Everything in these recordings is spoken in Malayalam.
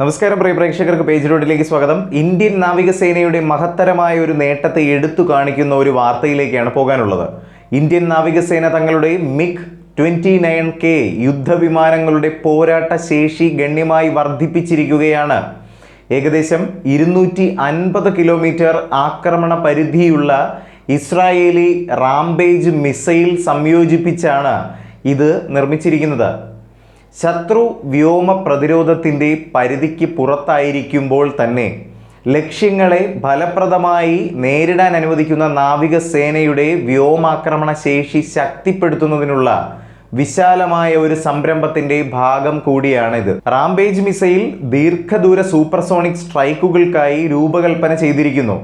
നമസ്കാരം പ്രിയ പ്രേക്ഷകർക്ക് പേജ് റോഡിലേക്ക് സ്വാഗതം. ഇന്ത്യൻ നാവികസേനയുടെ മഹത്തരമായ ഒരു നേട്ടത്തെ എടുത്തു കാണിക്കുന്ന ഒരു വാർത്തയിലേക്കാണ് പോകാനുള്ളത്. ഇന്ത്യൻ നാവികസേന തങ്ങളുടെ മിഗ് ട്വന്റി നയൻ കെ യുദ്ധവിമാനങ്ങളുടെ പോരാട്ട ശേഷി ഗണ്യമായി വർദ്ധിപ്പിച്ചിരിക്കുകയാണ്. ഏകദേശം ഇരുന്നൂറ്റി അൻപത് കിലോമീറ്റർ ആക്രമണ പരിധിയുള്ള ഇസ്രായേലി റാംബേജ് മിസൈൽ സംയോജിപ്പിച്ചാണ് ഇത് നിർമ്മിച്ചിരിക്കുന്നത്. ശത്രു വ്യോമ പ്രതിരോധത്തിന്റെ പരിധിക്ക് പുറത്തായിരിക്കുമ്പോൾ തന്നെ ലക്ഷ്യങ്ങളെ ഫലപ്രദമായി നേരിടാൻ അനുവദിക്കുന്ന നാവികസേനയുടെ വ്യോമാക്രമണ ശേഷി ശക്തിപ്പെടുത്തുന്നതിനുള്ള വിശാലമായ ഒരു സംരംഭത്തിന്റെ ഭാഗം കൂടിയാണിത്. റാംബേജ് മിസൈൽ ദീർഘദൂര സൂപ്പർസോണിക് സ്ട്രൈക്കുകൾക്കായി രൂപകൽപ്പന ചെയ്തിരിക്കുന്നു.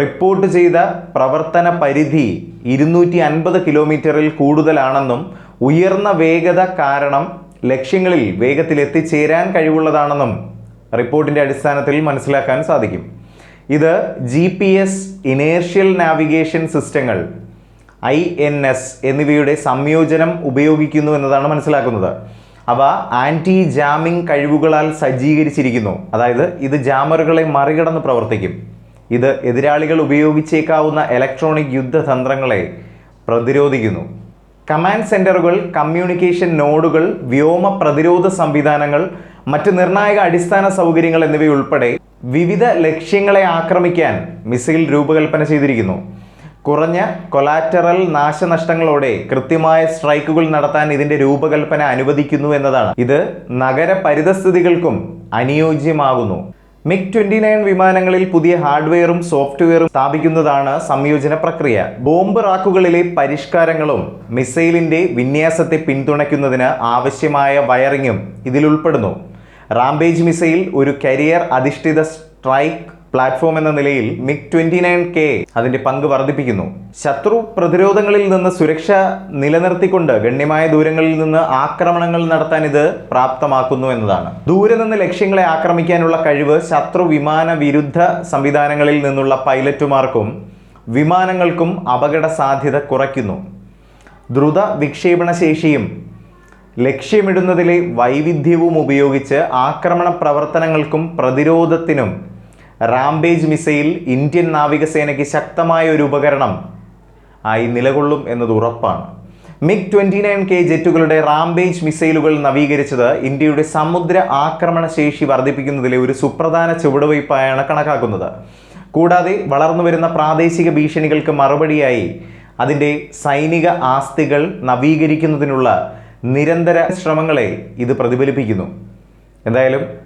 റിപ്പോർട്ട് ചെയ്ത പ്രവർത്തന പരിധി ഇരുന്നൂറ്റി അൻപത് കിലോമീറ്ററിൽ കൂടുതലാണെന്നും ഉയർന്ന വേഗത കാരണം ലക്ഷ്യങ്ങളിൽ വേഗത്തിൽ എത്തിച്ചേരാൻ കഴിവുള്ളതാണെന്നും റിപ്പോർട്ടിന്റെ അടിസ്ഥാനത്തിൽ മനസ്സിലാക്കാൻ സാധിക്കും. ഇത് G P S inertial navigation സിസ്റ്റങ്ങൾ ഐ എൻ എസ് എന്നിവയുടെ സംയോജനം ഉപയോഗിക്കുന്നു എന്നതാണ് മനസ്സിലാക്കുന്നത്. അവ ആന്റി ജാമിംഗ് കഴിവുകളാൽ സജ്ജീകരിച്ചിരിക്കുന്നു. അതായത് ഇത് ജാമറുകളെ മറികടന്ന് പ്രവർത്തിക്കും. ഇത് എതിരാളികൾ ഉപയോഗിച്ചേക്കാവുന്ന ഇലക്ട്രോണിക് യുദ്ധതന്ത്രങ്ങളെ പ്രതിരോധിക്കുന്നു. കമാൻഡ് സെന്ററുകൾ കമ്മ്യൂണിക്കേഷൻ നോഡുകൾ വ്യോമ പ്രതിരോധ സംവിധാനങ്ങൾ മറ്റ് നിർണായക അടിസ്ഥാന സൗകര്യങ്ങൾ എന്നിവയുൾപ്പെടെ വിവിധ ലക്ഷ്യങ്ങളെ ആക്രമിക്കാൻ മിസൈൽ രൂപകൽപ്പന ചെയ്തിരിക്കുന്നു. കുറഞ്ഞ കൊലാറ്ററൽ നാശനഷ്ടങ്ങളോടെ കൃത്യമായ സ്ട്രൈക്കുകൾ നടത്താൻ ഇതിന്റെ രൂപകൽപ്പന അനുവദിക്കുന്നു എന്നതാണ്. ഇത് നഗര പരിതസ്ഥിതികൾക്കും അനുയോജ്യമാകുന്നു. മിഗ് ട്വന്റി നയൻ വിമാനങ്ങളിൽ പുതിയ ഹാർഡ്വെയറും സോഫ്റ്റ്വെയറും സ്ഥാപിക്കുന്നതാണ് സംയോജന പ്രക്രിയ. ബോംബ് റാക്കുകളിലെ പരിഷ്കാരങ്ങളും മിസൈലിന്റെ വിന്യാസത്തെ പിന്തുണയ്ക്കുന്നതിന് ആവശ്യമായ വയറിങ്ങും ഇതിലുൾപ്പെടുന്നു. റാംബേജ് മിസൈൽ ഒരു കരിയർ അധിഷ്ഠിത സ്ട്രൈക്ക് പ്ലാറ്റ്ഫോം എന്ന നിലയിൽ മിഗ് ട്വന്റി നയൻ കെ അതിന്റെ പങ്ക് വർദ്ധിപ്പിക്കുന്നു. ശത്രു പ്രതിരോധങ്ങളിൽ നിന്ന് സുരക്ഷ നിലനിർത്തിക്കൊണ്ട് ഗണ്യമായ ദൂരങ്ങളിൽ നിന്ന് ആക്രമണങ്ങൾ നടത്താൻ ഇത് പ്രാപ്തമാക്കുന്നു എന്നതാണ്. ദൂരെ നിന്ന് ലക്ഷ്യങ്ങളെ ആക്രമിക്കാനുള്ള കഴിവ് ശത്രു വിമാന വിരുദ്ധ സംവിധാനങ്ങളിൽ നിന്നുള്ള പൈലറ്റുമാർക്കും വിമാനങ്ങൾക്കും അപകട സാധ്യത കുറയ്ക്കുന്നു. ദ്രുത വിക്ഷേപണ ശേഷിയും ലക്ഷ്യമിടുന്നതിലെ വൈവിധ്യവും ഉപയോഗിച്ച് ആക്രമണ പ്രവർത്തനങ്ങൾക്കും പ്രതിരോധത്തിനും റാംബേജ് മിസൈൽ ഇന്ത്യൻ നാവികസേനയ്ക്ക് ശക്തമായ ഒരു ഉപകരണം ആയി നിലകൊള്ളും എന്നത് ഉറപ്പാണ്. മിഗ് ട്വന്റി നയൻ കെ ജെറ്റുകളുടെ റാംബേജ് മിസൈലുകൾ നവീകരിച്ചത് ഇന്ത്യയുടെ സമുദ്ര ആക്രമണ ശേഷി വർദ്ധിപ്പിക്കുന്നതിലെ ഒരു സുപ്രധാന ചുവടുവയ്പായാണ് കണക്കാക്കുന്നത്. കൂടാതെ വളർന്നുവരുന്ന പ്രാദേശിക ഭീഷണികൾക്ക് മറുപടിയായി അതിന്റെ സൈനിക ആസ്തികൾ നവീകരിക്കുന്നതിനുള്ള നിരന്തര ശ്രമങ്ങളെ ഇത് പ്രതിഫലിപ്പിക്കുന്നു. എന്തായാലും